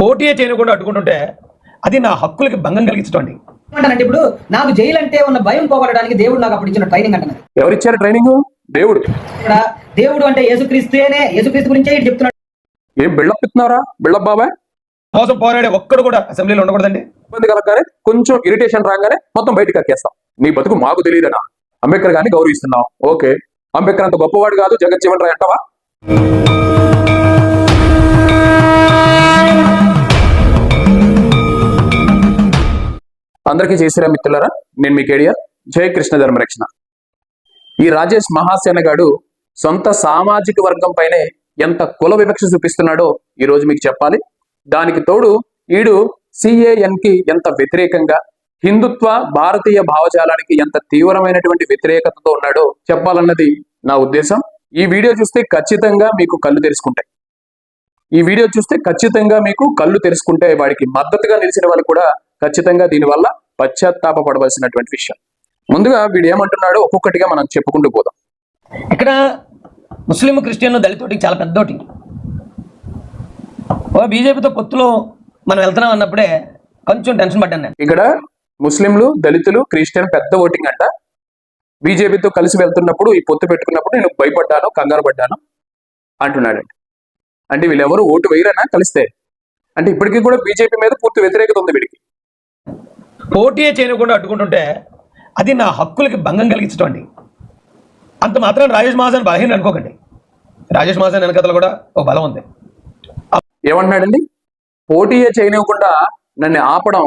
పోటీ చేయకుండా అడ్డుకుంటుంటే అది నా హక్కులకి భంగం కలిగించడండి అంటానంటే ఇప్పుడు నాకు జైలు అంటే ఉన్న భయం పోగొట్టడానికి దేవుడు నాకు అప్పుడు ఇచ్చిన ట్రైనింగ్ అంటున్నది ఎవరిచ్చారు ట్రైనింగ్ దేవుడు. ఇక్కడ దేవుడు అంటే యేసుక్రీస్తునే యేసుక్రీస్తు గురించే చెప్తున్నాడు. ఏం బిల్డప్ ఇస్తున్నారా బిల్డప్ బాబాయ్ మోసం పోరాడే ఒక్కడు కూడా అసెంబ్లీలో ఉండకూడదండి. ఇబ్బంది కలగగానే కొంచెం ఇరిటేషన్ రాగానే మొత్తం బయటకు కక్కేస్తాం నీ బతుకు మాకు తెలియదనా? అంబేద్కర్ గారిని గౌరవిస్తున్నాం. ఓకే. అంబేద్కర్ అంత గొప్పవాడు కాదు జగజ్జీవన్ రాయ్ అంటావా? అందరికీ చేసిరా మిత్రులరా నేను మీ కేడియర్ జయ కృష్ణ ధర్మరక్షణ ఈ రాజేష్ మహాసేన గాడు సొంత సామాజిక వర్గం పైనే ఎంత కుల వివక్ష చూపిస్తున్నాడో ఈ రోజు మీకు చెప్పాలి. దానికి తోడు ఈడు సిఏఎన్కి ఎంత వ్యతిరేకంగా హిందుత్వ భారతీయ భావజాలానికి ఎంత తీవ్రమైనటువంటి వ్యతిరేకతతో ఉన్నాడో చెప్పాలన్నది నా ఉద్దేశం. ఈ వీడియో చూస్తే ఖచ్చితంగా మీకు కళ్ళు తెరుచుకుంటాయి. ఈ వీడియో చూస్తే ఖచ్చితంగా మీకు కళ్ళు తెరుచుకుంటే వాడికి మద్దతుగా నిలిచిన వాళ్ళు కూడా ఖచ్చితంగా దీనివల్ల పశ్చాత్తాపడవలసినటువంటి విషయం. ముందుగా వీడు ఏమంటున్నాడో ఒక్కొక్కటిగా మనం చెప్పుకుంటూ పోదాం. ఇక్కడ ముస్లిం క్రిస్టియన్ దళితోటికి చాలా పెద్దోటి. ఓ బీజేపీతో పొత్తులో మనం వెళ్తున్నాం అన్నప్పుడే కొంచెం టెన్షన్ పడ్డాను నేను. ఇక్కడ ముస్లింలు దళితులు క్రిస్టియన్ పెద్ద ఓటింగ్ అంట. బీజేపీతో కలిసి వెళ్తున్నప్పుడు ఈ పొత్తు పెట్టుకున్నప్పుడు నేను భయపడ్డాను కంగారు పడ్డాను అంటున్నాడు. అంటే వీళ్ళెవరు ఓటు వేయరనా కలిస్తే. అంటే ఇప్పటికీ కూడా బీజేపీ మీద పూర్తి వ్యతిరేకత ఉంది వీడికి. పోటీ చేయకుండా అడ్డుకుంటుంటే అది నా హక్కులకి భంగం కలిగించడం అండి. అంత మాత్రం రాజేష్ మహాజన్ బలహీన అనుకోకండి. రాజేష్ మహాజన్ వెనకతలు కూడా ఒక బలం ఉంది. ఏమంటున్నాడండి? పోటీయే చేయనివ్వకుండా నన్ను ఆపడం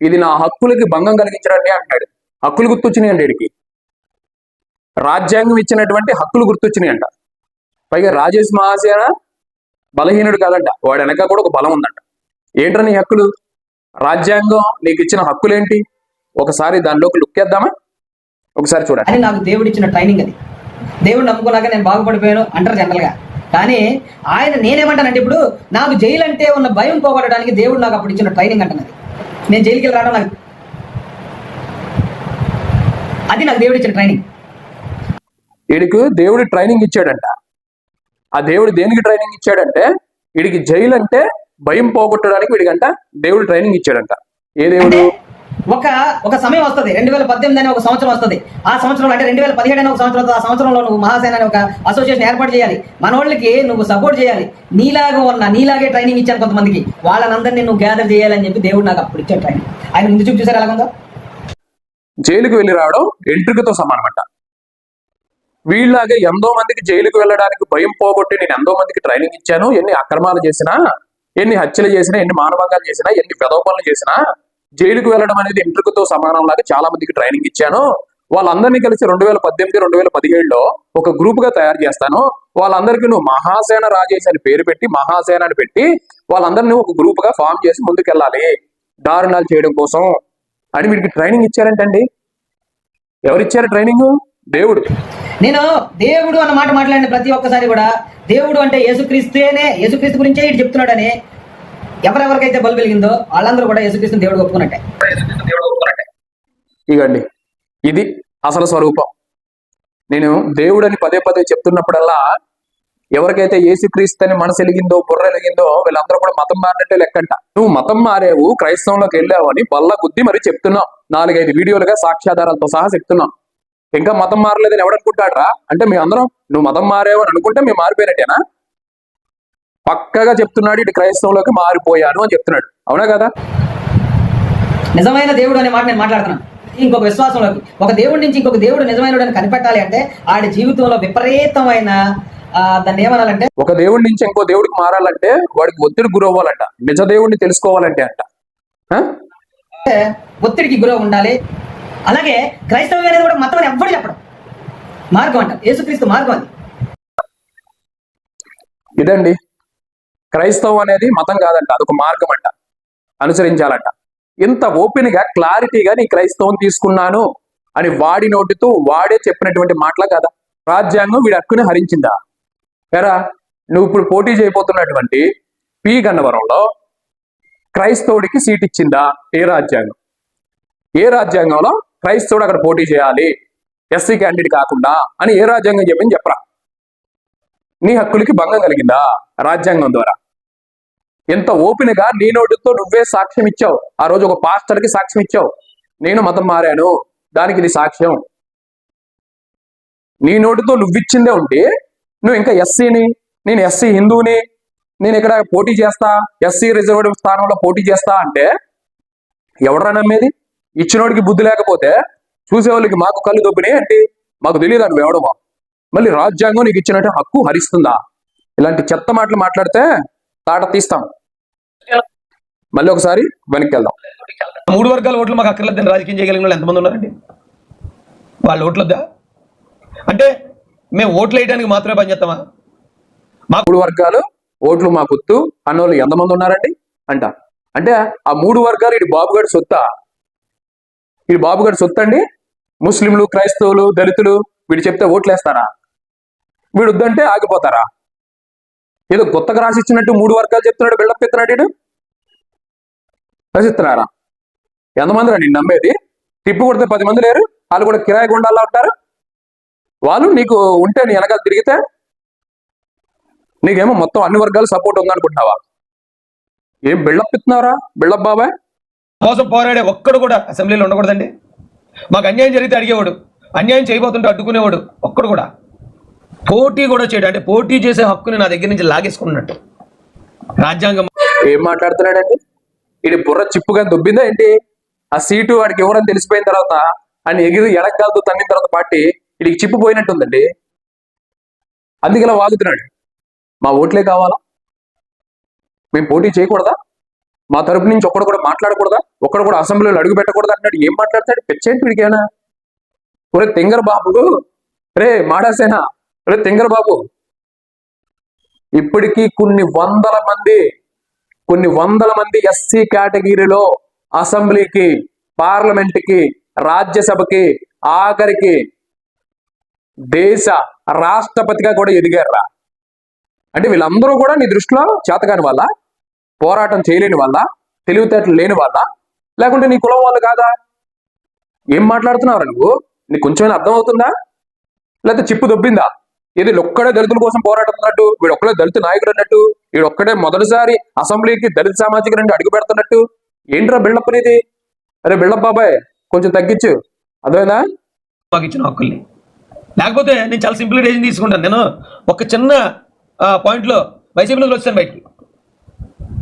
ఇది నా హక్కులకి భంగం కలిగించడండి అంటున్నాడు. హక్కులు గుర్తొచ్చినాయి అండి వీడికి. రాజ్యాంగం ఇచ్చినటువంటి హక్కులు గుర్తొచ్చినాయి అంట పైగా రాజేష్ మహాసేన బలహీనుడు కాదంట వాడి వెనక కూడా ఒక బలం ఉందంట. ఏంట్రా నీ హక్కులు? రాజ్యాంగం నీకు ఇచ్చిన హక్కులేంటి? ఒకసారి దానిలోకి లుక్కేద్దామా ఒకసారి చూడండి. అని నాకు దేవుడు ఇచ్చిన ట్రైనింగ్ అది. దేవుడు నమ్ముకున్నాక నేను బాగుపడిపోయాను అంటారు జనరల్గా. కానీ ఆయన నేనేమంటానంటే ఇప్పుడు నాకు జైలు అంటే ఉన్న భయం పోగొట్టడానికి దేవుడు నాకు అప్పుడు ఇచ్చిన ట్రైనింగ్ అంటున్నది నేను జైలుకి వెళ్ళి రావడం నాకు అది నాకు దేవుడు ఇచ్చిన ట్రైనింగ్ వీడికి దేవుడు ట్రైనింగ్ ఇచ్చాడంట. ఆ దేవుడు దేనికి ట్రైనింగ్ ఇచ్చాడంటే వీడికి జైలు అంటే భయం పోగొట్టడానికి వీడికంట దేవుడు ట్రైనింగ్ ఇచ్చాడంట. ఏ దేవుడు? ఒక ఒక సమయం వస్తుంది. రెండు వేల పద్దెనిమిది అని ఒక సంవత్సరం వస్తుంది. ఆ సంవత్సరంలో అంటే రెండు వేల పదిహేడు అని ఒక సంవత్సరం. ఆ సంవత్సరంలో నువ్వు మహాసేన అని ఒక అసోసియేషన్ ఏర్పాటు చేయాలి. మన వాళ్ళకి నువ్వు సపోర్ట్ చేయాలి. నీలాగా ఉన్న నీలాగే ట్రైనింగ్ ఇచ్చాను కొంతమందికి. వాళ్ళనందరినీ నువ్వు గ్యాదర్ చేయాలని చెప్పి దేవుడు నాకు అప్పుడు ఇచ్చాడు ట్రైనింగ్ ఆయన ముందు చూపు చూసారు ఎలాగుందో? జైలుకి వెళ్ళి రావడం ఎంట్రుకతో సమానమంట. వీళ్ళలాగే ఎంతో మందికి జైలుకు వెళ్ళడానికి భయం పోగొట్టి నేను ఎంతో మందికి ట్రైనింగ్ ఇచ్చాను. ఎన్ని అక్రమాలు చేసినా ఎన్ని హత్యలు చేసినా ఎన్ని మానవంగాలు చేసినా ఎన్ని పెదవపనులు చేసినా జైలుకు వెళ్ళడం అనేది ఎంట్రుకతో సమానం లాగా చాలా మందికి ట్రైనింగ్ ఇచ్చాను. వాళ్ళందరినీ కలిసి రెండు వేల పద్దెనిమిది రెండు వేల పదిహేడులో ఒక గ్రూప్గా తయారు చేస్తాను. వాళ్ళందరికీ నువ్వు మహాసేన రాజేష్ అని పేరు పెట్టి మహాసేన అని పెట్టి వాళ్ళందరినీ ఒక గ్రూప్గా ఫామ్ చేసి ముందుకెళ్ళాలి. దారుణాలు చేయడం కోసం. అని వీడికి ట్రైనింగ్ ఇచ్చారంటండి. ఎవరిచ్చారు ట్రైనింగ్ దేవుడు. నేను దేవుడు అన్న మాట మాట్లాడిన ప్రతి ఒక్కసారి కూడా దేవుడు అంటే యేసుక్రీస్తునే యేసుక్రీస్తు గురించే ఇటు చెప్తున్నాడని ఎవరెవరికైతే బలు వెలిగిందో వాళ్ళందరూ కూడా యేసుక్రీస్తుని దేవుడు ఒప్పుకున్నట్టే. ఇగండి ఇది అసలు స్వరూపం. నేను దేవుడని పదే పదే చెప్తున్నప్పుడల్లా ఎవరికైతే ఏసుక్రీస్తు అని మనసు ఎలిగిందో బుర్ర ఎలిగిందో వీళ్ళందరూ కూడా మతం మారినట్టే లెక్కంట. నువ్వు మతం మారేవు క్రైస్తవంలోకి వెళ్ళావు అని బల్ల గుద్ది మరి చెప్తున్నావు. నాలుగైదు వీడియోలుగా సాక్ష్యాధారాలతో సహా చెప్తున్నాం ఇంకా మతం మారలేదని ఎవడనుకుంటాడరా అంటే మీ అందరం నువ్వు మతం మారేవు అని అనుకుంటే మేము మారిపోయినట్టేనా? పక్కగా చెప్తున్నాడు ఇటు క్రైస్తవంలోకి మారిపోయాను అని చెప్తున్నాడు. అవునా కదా? నిజమైన దేవుడు అనే మాట నేను మాట్లాడుతున్నాను ఇంకొక విశ్వాసంలోకి. ఒక దేవుడి నుంచి ఇంకొక దేవుడు నిజమైన కనిపెట్టాలి అంటే ఆడి జీవితంలో విపరీతమైన దాన్ని ఏమనాలంటే ఒక దేవుడి నుంచి ఇంకో దేవుడికి మారాలంటే వాడికి ఒత్తిడి గురవ్వాలంట. నిజ దేవుడిని తెలుసుకోవాలంటే అంట? ఒత్తిడికి గురవ ఉండాలి. అలాగే క్రైస్తవం అనేది కూడా మతం అని ఎవ్వరు చెప్పడం. మార్గం అంట యేసుక్రీస్తు మార్గం అది. ఇదండి. క్రైస్తవం అనేది మతం కాదంట. అదొక మార్గం అంట. అనుసరించాలంట. ఇంత ఓపెన్గా క్లారిటీగా నీ క్రైస్తవం తీసుకున్నాను అని వాడి నోటితో వాడే చెప్పినటువంటి మాటలా కదా? రాజ్యాంగం వీడి హక్కుని హరించిందా? ఎరా నువ్వు ఇప్పుడు పోటీ చేయబోతున్నటువంటి పి. గన్నవరంలో క్రైస్తవుడికి సీట్ ఇచ్చిందా? ఏ రాజ్యాంగం? ఏ రాజ్యాంగంలో క్రైస్తవుడు అక్కడ పోటీ చేయాలి. ఎస్సీ క్యాండిడేట్ కాకుండా అని ఏ రాజ్యాంగం చెప్పింది చెప్పరా? నీ హక్కులకి భంగం కలిగిందా రాజ్యాంగం ద్వారా? ఎంత ఓపెన్గా నీ నోటితో నువ్వే సాక్ష్యం ఇచ్చావు. ఆ రోజు ఒక పాస్టర్కి సాక్ష్యం ఇచ్చావు. నేను మతం మారాను. దానికి ఇది సాక్ష్యం. నీ నోటితో నువ్విచ్చిందే ఉంటే నువ్వు ఇంకా ఎస్సీని నేను ఎస్సీ హిందూని నేను ఇక్కడ పోటీ చేస్తా? ఎస్సీ రిజర్వ్డ్ స్థానంలో పోటీ చేస్తా అంటే ఎవడరా నమ్మేది? ఇచ్చినోడికి బుద్ధి లేకపోతే చూసేవాళ్ళకి మాకు కళ్ళు దొబ్బినాయి అంటే మాకు తెలియదు నువ్వు ఎవడమో మళ్ళీ రాజ్యాంగం నీకు ఇచ్చినట్టు హక్కు హరిస్తుందా? ఇలాంటి చెత్త మాటలు మాట్లాడితే తాట తీస్తాం. మళ్ళీ ఒకసారి వెనక్కి వెళ్దాం. మూడు వర్గాల ఓట్లు మాకు అక్కర్లేదని రాజకీయం చేయగలిగిన వాళ్ళు ఎంతమంది ఉన్నారండి? వాళ్ళ ఓట్లొద్దా? అంటే మేము ఓట్లు వేయడానికి మాత్రమే పనిచేస్తామా మూడు వర్గాలు ఓట్లు మా గుర్తు అన్నోళ్ళు ఎంతమంది ఉన్నారండి? అంట. అంటే ఆ మూడు వర్గాలు ఇటు బాబుగాడి సొత్తా ఇది బాబుగాడి గారు సొత్తండి. ముస్లింలు క్రైస్తవులు దళితులు వీడు చెప్తే ఓట్లేస్తారా? వీడు వద్దంటే ఆగిపోతారా? ఏదో కొత్తగా రాసిచ్చినట్టు మూడు వర్గాలు చెప్తున్నాడు బిల్డప్ ఇస్తున్నాడు వీడు. రసిస్తున్నారా? ఎంతమంది రా నేను నమ్మేది? తిప్పు కొడితే పది మంది లేరు వాళ్ళు కూడా కిరాయి గుండాల్లో ఉంటారు. వాళ్ళు నీకు ఉంటే నీ వెనకాల తిరిగితే నీకేమో మొత్తం అన్ని వర్గాలు సపోర్ట్ ఉందనుకుంటున్నావా? ఏం బిల్డప్ ఇస్తున్నారా బిల్డప్ బాబాయ్? కోసం పోరాడే ఒక్కడు కూడా అసెంబ్లీలో ఉండకూడదండి. మాకు అన్యాయం జరిగితే అడిగేవాడు అన్యాయం చేయబోతుంటే అడ్డుకునేవాడు ఒక్కడు కూడా. పోటీ కూడా చేయడం అంటే పోటీ చేసే హక్కుని నా దగ్గర నుంచి లాగేసుకున్నట్టు. రాజ్యాంగం ఏం మాట్లాడుతున్నాడండి? ఇది బుర్ర చిప్పుగా దుబ్బిందా ఏంటి? ఆ సీటు వాడికి ఎవరని తెలిసిపోయిన తర్వాత ఆయన ఎగిరి ఎడగలతో తన్నిన తర్వాత పార్టీ వీడికి చిప్పు పోయినట్టుందండి. అందుకలా వాగుతున్నాడు. మా ఓట్లే కావాలా? మేము పోటీ చేయకూడదా? మా తరపు నుంచి ఒక్కడు కూడా మాట్లాడకూడదా? ఒక్కడు కూడా అసెంబ్లీలో అడుగు పెట్టకూడదు అంటున్నాడు? ఏం మాట్లాడతాడు? పెచ్చేంటి వీడికేనా? ఒరే తింగర బాబు రే మాడాసేనా? రే తింగర బాబు ఇప్పటికీ కొన్ని వందల మంది కొన్ని వందల మంది ఎస్సీ కేటగిరీలో అసెంబ్లీకి పార్లమెంట్కి రాజ్యసభకి ఆఖరికి దేశ రాష్ట్రపతిగా కూడా ఎదిగారా అంటే వీళ్ళందరూ కూడా నీ దృష్టిలో చేతకాని వాళ్ళ? పోరాటం చేయలేని వల్ల తెలివితేటలు లేని వల్ల లేకుంటే నీ కులం వాళ్ళు కాదా? ఏం మాట్లాడుతున్నావు నువ్వు? నీకు కొంచెం అర్థం అవుతుందా? లేకపోతే చిప్పు దొబ్బిందా? ఇది ఒక్కడే దళితుల కోసం పోరాడుతున్నట్టు వీడు ఒక్కడే దళిత నాయకుడు అన్నట్టు వీడు ఒక్కడే మొదటిసారి అసెంబ్లీకి దళిత సామాజిక రండి అడుగు పెడుతున్నట్టు? ఏంట్రా బిల్డప్ అనేది? అరే బిల్డప్ బాబాయ్ కొంచెం తగ్గించు. అదేనా తగ్గించిన ఒక్కరిని హక్కుల్ని. లేకపోతే నేను చాలా సింపుల్ తీసుకుంటాను. నేను ఒక చిన్న పాయింట్లో వైసీపీలో వచ్చాను బయటికి.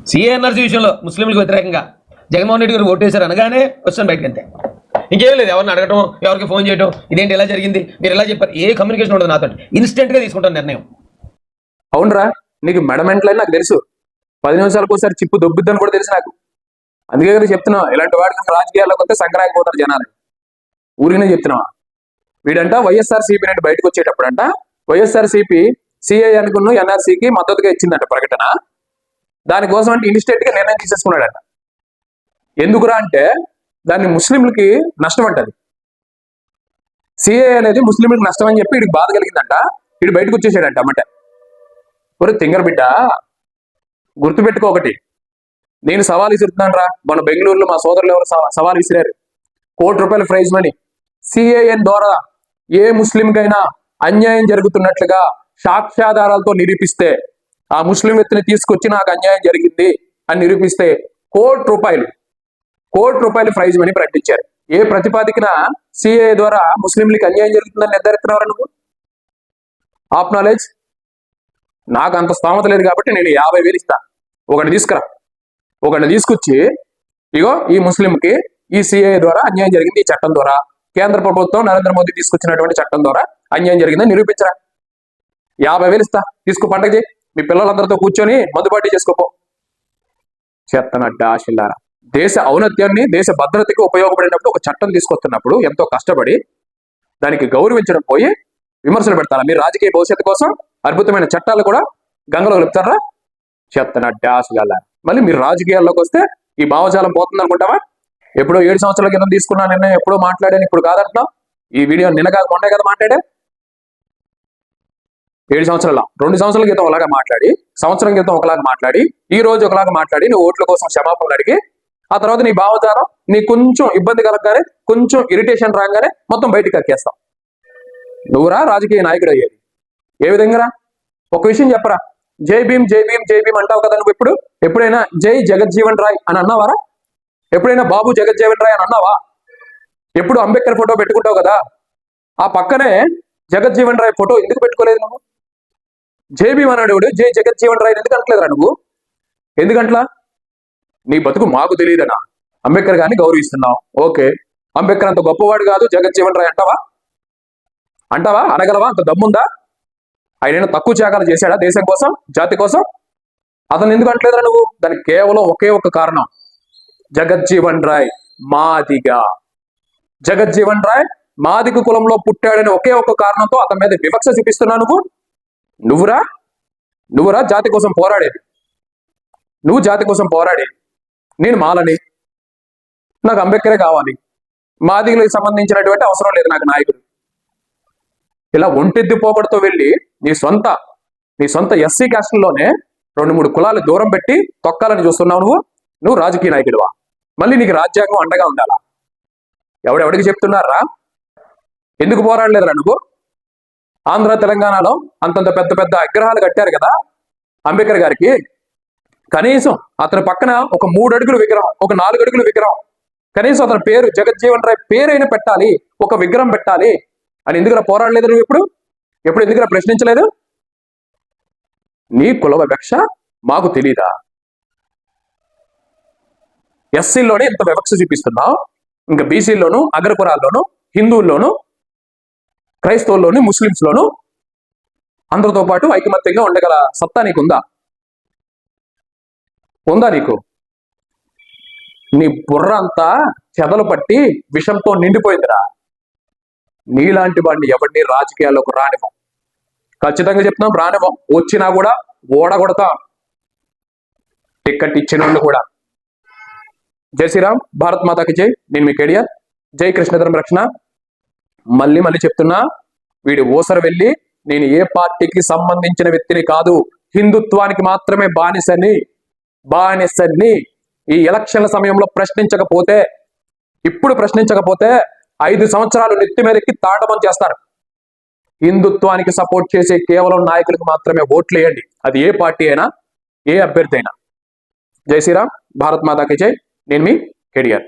సిఎన్ఆర్సి విషయంలో ముస్లింలకు వ్యతిరేకంగా జగన్మోహన్ రెడ్డి గారు ఓటేశారు అనగానే వచ్చాను బయటకు అంతే ఇంకేం లేదు ఎవరిని అడగటం ఎవరికి ఫోన్ చేయటం ఇదేంటి ఎలా జరిగింది మీరు ఎలా చెప్పారు ఏ కమ్యూనికేషన్ ఉండదు నాతో ఇన్స్టెంట్గా తీసుకుంటాను నిర్ణయం. అవునరా నీకు మెడమెంట్లని నాకు తెలుసు. పది నిమిషాలకు ఒకసారి చిప్పు దొబ్బుద్దని కూడా తెలుసు నాకు. అందుకే కదా చెప్తున్నావు ఇలాంటి వాడికి రాజకీయాల్లోకి వస్తే సంక్రాంతిపోతారు జనాలు. ఊరినే చెప్తున్నావా వీడంట వైఎస్ఆర్ సిపి నుండి బయటకు వచ్చేటప్పుడు అంట వైఎస్ఆర్ సిపి సిఐ అనుకున్న ఎన్ఆర్సీకి మద్దతుగా ఇచ్చిందంట ప్రకటన. దానికోసం అంటే ఇన్స్టెంట్గా నిర్ణయం తీసేసుకున్నాడట. ఎందుకురా అంటే దాన్ని ముస్లింలకి నష్టం అంటది. సిఏ అనేది ముస్లింలకు నష్టం అని చెప్పి వీడికి బాధ కలిగిందంట. వీడు బయటకు వచ్చేసాడంట అమ్మట. ఒరే తింగర బిడ్డ గుర్తుపెట్టుకో ఒకటి. నేను సవాల్ విసురుతున్నాను రా. మన బెంగళూరులో మా సోదరులు ఎవరు సవాల్ విసిరారు. కోటి రూపాయల ప్రైజ్ మనీ. సిఏఎన్ ద్వారా ఏ ముస్లింకైనా అన్యాయం జరుగుతున్నట్లుగా సాక్ష్యాధారాలతో నిరూపిస్తే ఆ ముస్లిం వ్యక్తిని తీసుకొచ్చి నాకు అన్యాయం జరిగింది అని నిరూపిస్తే కోటి రూపాయలు కోటి రూపాయలు ప్రైజ్ మనీ ప్రకటించారు. ఏ ప్రతిపాదికన సిఏ ద్వారా ముస్లింలకి అన్యాయం జరుగుతుందని నిర్ధారిస్తున్నారు నువ్వు? ఆఫ్ నాలెడ్జ్ నాకు అంత స్థోమత లేదు కాబట్టి నేను యాభై వేలు ఇస్తా. ఒకటి తీసుకురా. ఒకటి తీసుకొచ్చి ఇగో ఈ ముస్లింకి ఈ సిఏ ద్వారా అన్యాయం జరిగింది ఈ చట్టం ద్వారా. కేంద్ర ప్రభుత్వం నరేంద్ర మోదీ తీసుకొచ్చినటువంటి చట్టం ద్వారా అన్యాయం జరిగిందని నిరూపించరా. యాభై వేలు ఇస్తా. తీసుకో పండగ చేయి. మీ పిల్లలందరితో కూర్చొని మందుబాటి చేసుకోపో. చెత్తనడ్డ ఆశిల్లారా దేశ ఔన్నత్యాన్ని దేశ భద్రతకి ఉపయోగపడినప్పుడు ఒక చట్టం తీసుకొస్తున్నప్పుడు ఎంతో కష్టపడి దానికి గౌరవించడం పోయి విమర్శలు పెడతారా? మీరు రాజకీయ భవిష్యత్తు కోసం అద్భుతమైన చట్టాలు కూడా గంగలో కలుపుతారా చెత్తనడ్డ ఆశగల మళ్ళీ మీరు రాజకీయాల్లోకి వస్తే ఈ భావజాలం పోతుంది అనుకుంటావా ఎప్పుడో ఏడు సంవత్సరాల క్రితం తీసుకున్నా నిన్న ఎప్పుడో మాట్లాడాను ఇప్పుడు కాదంటున్నావు. ఈ వీడియో నిన్న కాక మొన్నే కదా మాట్లాడే? ఏడు సంవత్సరాల రెండు సంవత్సరాల క్రితం ఒకలాగా మాట్లాడి సంవత్సరం క్రితం ఒకలాగా మాట్లాడి ఈ రోజు ఒకలాగా మాట్లాడి నువ్వు ఓట్ల కోసం క్షమాపణ అడిగి ఆ తర్వాత నీ భావజాలం నీ కొంచెం ఇబ్బంది కలగగానే కొంచెం ఇరిటేషన్ రాగానే మొత్తం బయటికి కక్కేస్తావు నువ్వురా రాజకీయ నాయకుడు అయ్యేది. ఏ విధంగా ఒక విషయం చెప్పరా? జై భీమ్ జై భీమ్ జై భీమ్ అంటావు కదా నువ్వు ఇప్పుడు? ఎప్పుడైనా జై జగజ్జీవన్ రాయ్ అని అన్నావారా ఎప్పుడైనా బాబు జగజ్జీవన్ రాయ్ అని అన్నావా? ఎప్పుడు అంబేద్కర్ ఫోటో పెట్టుకుంటావు కదా? ఆ పక్కనే జగజ్జీవన్ రాయ్ ఫోటో ఎందుకు పెట్టుకోలేదు నువ్వు? జై భీమ్ అన్నాడు జై జగజ్జీవన్ రాయ్ ఎందుకు అనట్లేదురా నువ్వు? ఎందుకంట్లా? నీ బతుకు మాకు తెలియదనా? అంబేద్కర్ గారిని గౌరవిస్తున్నావు. ఓకే. అంబేద్కర్ అంత గొప్పవాడు కాదు జగజ్జీవన్ రాయ్ అంటావా? అంటావా? అనగలవా? అంత దమ్ముందా? ఆయన తక్కువ త్యాగాలు చేశాడా దేశం కోసం జాతి కోసం? అతను ఎందుకు అంటలేదురా నువ్వు? దానికి కేవలం ఒకే ఒక కారణం. జగజ్జీవన్ రాయ్ మాదిగా. జగజ్జీవన్ రాయ్ మాదిగ కులంలో పుట్టాడని ఒకే ఒక కారణంతో అతని మీద వివక్ష చూపిస్తున్నా నువ్వు? నువ్వురా? నువ్వురా? జాతి కోసం పోరాడేది. నువ్వు జాతి కోసం పోరాడేది. నేను మాలని. నాకు అంబేద్కరే కావాలి. మాదిగులకు సంబంధించినటువంటి అవసరం లేదు నాకు నాయకుడు. ఇలా ఒంటిద్ది పోకడతో వెళ్ళి నీ సొంత నీ సొంత ఎస్సీ క్యాస్ట్లోనే రెండు మూడు కులాలు దూరం పెట్టి తొక్కాలని చూస్తున్నావు నువ్వు? నువ్వు రాజకీయ నాయకుడివా? మళ్ళీ నీకు రాజ్యాంగం అండగా ఉండాలా? ఎవడెవడికి చెప్తున్నారా? ఎందుకు పోరాడలేదురా నువ్వు? ఆంధ్ర తెలంగాణలో అంతంత పెద్ద పెద్ద విగ్రహాలు కట్టారు కదా అంబేద్కర్ గారికి. కనీసం అతని పక్కన ఒక మూడు అడుగుల విగ్రహం ఒక నాలుగు అడుగుల విగ్రహం కనీసం అతని పేరు జగజ్జీవన్ రాయ్ పేరైనా పెట్టాలి ఒక విగ్రహం పెట్టాలి అని ఎందుకు పోరాడలేదు నువ్వు ఎప్పుడు? ఎప్పుడు ఎందుకు ప్రశ్నించలేదు? నీ కుల వివక్ష మాకు తెలీదా? ఎస్సీలోనే ఇంత వివక్ష చూపిస్తున్నావు ఇంకా బీసీలోను అగ్రకురాల్లోను హిందువుల్లోను క్రైస్తవుల్లోను ముస్లింస్లోను అందరితో పాటు ఐకమత్యంగా ఉండగల సత్తా నీకుందా? ఉందా నీకు? నీ బుర్ర అంతా చెదలు పట్టి విషంతో నిండిపోయిందిరా. నీలాంటి వాడిని ఎవరిని రాజకీయాల్లోకి రానివ్వం. ఖచ్చితంగా చెప్తున్నాం రానివ్వం. వచ్చినా కూడా ఓడగొడతాం. టిక్కెట్ ఇచ్చిన వాళ్ళు కూడా. జై శ్రీరామ్ భారత్ మాతాకి జై. నేను మీ కేడియర్. జై కృష్ణధర్మ రక్షణ. మళ్ళీ మళ్ళీ చెప్తున్నా వీడి ఓసర వెళ్ళి నేను ఏ పార్టీకి సంబంధించిన వ్యక్తిని కాదు హిందుత్వానికి మాత్రమే బానిసని బానిసని ఈ ఎలక్షన్ల సమయంలో ప్రశ్నించకపోతే ఇప్పుడు ప్రశ్నించకపోతే ఐదు సంవత్సరాలు నెత్తి మీద ఎక్కి తాండవం చేస్తారు. హిందుత్వానికి సపోర్ట్ చేసే కేవలం నాయకులకు మాత్రమే ఓట్లు వేయండి. అది ఏ పార్టీ అయినా ఏ అభ్యర్థి అయినా. జై శ్రీరామ్ భారత్ మాతాకి జై. నేను మీ కెడియర్